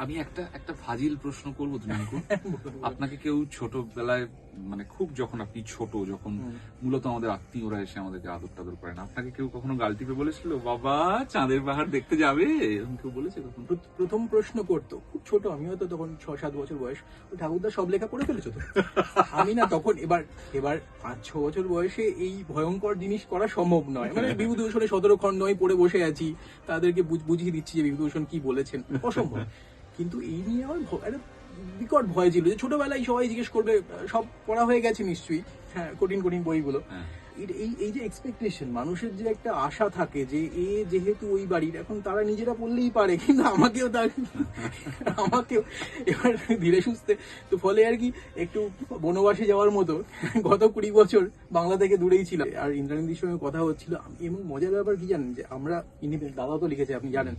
আমি একটা একটা ফাজিল প্রশ্ন করব আপনাকে কেউ ছোটবেলায় মানে খুব যখন আপনি ছোট যখন মূলত আমাদের আত্মীয়রা এসে আমাদেরকে আদর টাদর করেন আপনাকে কেউ কখনো গাল টিপে বলেছিল বাবা চাঁদের পাহাড় দেখতে যাবে? এরকম কেউ বলেছে প্রথম প্রশ্ন করতো খুব ছোট আমি হয়তো তখন ছ সাত বছর বয়স ঠাকুরদা সব লেখা পড়ে ফেলেছো তো? আমি না তখন এবার এবার পাঁচ ছ বছর বয়সে এই ভয়ঙ্কর জিনিস করা সম্ভব নয়। মানে বিভূতিভূষণে সতেরো খণ্ড আমি পড়ে বসে আছি তাদেরকে বুঝিয়ে দিচ্ছি যে বিভূতিভূষণ কি বলেছেন। অসম্ভব। কিন্তু এই নিয়ে আমার একটা বিকট ভয় ছিল যে ছোটবেলায় সবাই জিজ্ঞেস করবে সব পড়া হয়ে গেছে নিশ্চয়ই? হ্যাঁ কঠিন কঠিন বইগুলো। হ্যাঁ। এই এই যে এক্সপেকটেশন মানুষের যে একটা আশা থাকে যে এ যেহেতু ওই বাড়ির এখন তারা নিজেরা পড়লেই পারে কিন্তু আমাকেও তার আমাকেও এবার ধীরে সুস্থে তো ফলে আর কি একটু বনবাসে যাওয়ার মতো গত কুড়ি বছর বাংলা থেকে দূরেই ছিল আর ইন্দ্রানীদির সঙ্গে কথা হচ্ছিল এবং মজার ব্যাপার কি জানেন যে আমরা ইন্ডিপেন্ডেন্ট দাদা তো লিখেছে আপনি জানেন।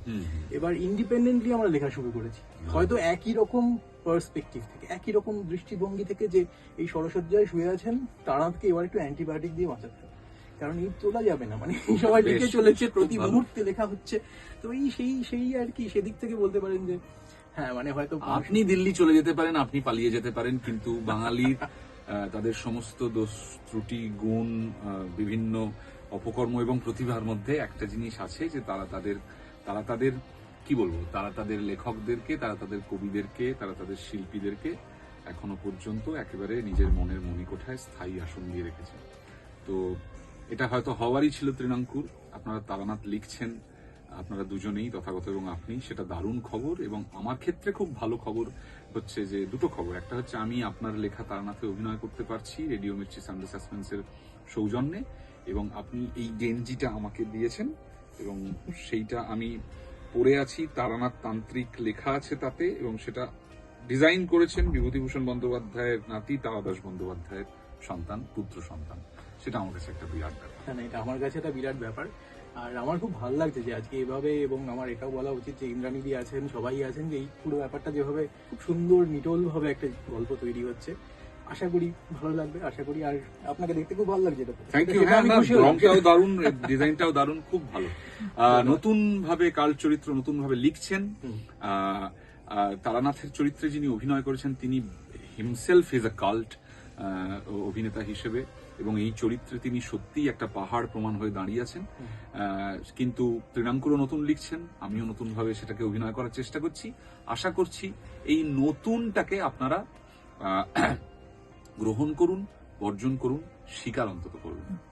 এবার ইন্ডিপেন্ডেন্টলি আমরা লেখা শুরু করেছি। হয়তো একই রকম পার্সপেক্টিভ থেকে একই রকম দৃষ্টিভঙ্গি থেকে যে এই সরসজ্জায় শুয়ে আছেন তারাকে এবার একটু অ্যান্টিবায়োটিক দিয়ে বাঁচাতে হবে। কারণ এই তোলা যাবে না মানে এই সবাই লিখে চলেছে প্রতি মুহূর্তে লেখা হচ্ছে। তো এই সেই সেই আর কি সেদিক থেকে বলতে পারেন যে হ্যাঁ মানে হয়তো আপনি দিল্লি চলে যেতে পারেন আপনি পালিয়ে যেতে পারেন কিন্তু বাঙালির তাদের সমস্ত দোষ ত্রুটি গুণ বিভিন্ন অপকর্ম এবং প্রতিভার মধ্যে একটা জিনিস আছে যে তারা তাদের তারা তাদের কি বলব, তারা তাদের লেখকদেরকে, তারা তাদের কবিদেরকে, তারা তাদের শিল্পীদেরকে এখনও পর্যন্ত একেবারে নিজের মনের মণিকোঠায় স্থায়ী আসন দিয়ে রেখেছে। তো এটা হয়তো হওয়ারই ছিল তৃণাঙ্কুর। আপনারা তারানাথ লিখছেন, আপনারা দুজনেই, তথাগত এবং আপনি, সেটা দারুণ খবর এবং আমার ক্ষেত্রে খুব ভালো খবর হচ্ছে যে দুটো খবর। একটা হচ্ছে আমি আপনার লেখা তারানাথে অভিনয় করতে পারছি, রেডিও মির্চি সানডে সাসপেন্সের সৌজন্যে এবং আপনি এই গেঞ্জিটা আমাকে দিয়েছেন এবং সেইটা আমি পরে আছি, তারানাথ তান্ত্রিক লেখা আছে তাতে, এবং সেটা ডিজাইন করেছেন বিভূতিভূষণ বন্দ্যোপাধ্যায়ের নাতি তারাদাস বন্দ্যোপাধ্যায়ের সন্তান, পুত্র সন্তান। সেটা আমার কাছে একটা বিরাট ব্যাপার। হ্যাঁ এটা আমার কাছে একটা বিরাট ব্যাপার। আর আমার খুব ভালো লাগছে যে আজকে এভাবে, এবং আমার এটাও বলা উচিত যে ইন্দ্রাণীদি আছেন, সবাই আছেন, যে এই পুরো ব্যাপারটা যেভাবে খুব সুন্দর নিটল ভাবে একটা গল্প তৈরি হচ্ছে। আশা করি ভালো লাগবে আশা করি আর আপনাকে দেখতে খুব ভালো লাগছে থ্যাংক ইউ হ্যাঁ আমি না, রংটাও দারুণ ডিজাইনটাও দারুণ খুব ভালো। নতুন ভাবে কাল চরিত্র নতুন ভাবে লিখছেন তারানাথের চরিত্রে যিনি অভিনয় করেছেন তিনি হিমসেলফ ইজ আ কাল্ট অভিনেতা হিসেবে এবং এই চরিত্রে তিনি সত্যিই একটা পাহাড় প্রমাণ হয়ে দাঁড়িয়ে আছেন। আহ, কিন্তু তৃণাঙ্কুরও নতুন লিখছেন আমিও নতুন ভাবে সেটাকে অভিনয় করার চেষ্টা করছি। আশা করছি এই নতুনটাকে আপনারা আহ, গ্রহণ করুন বর্জন করুন স্বীকার অন্তত করুন।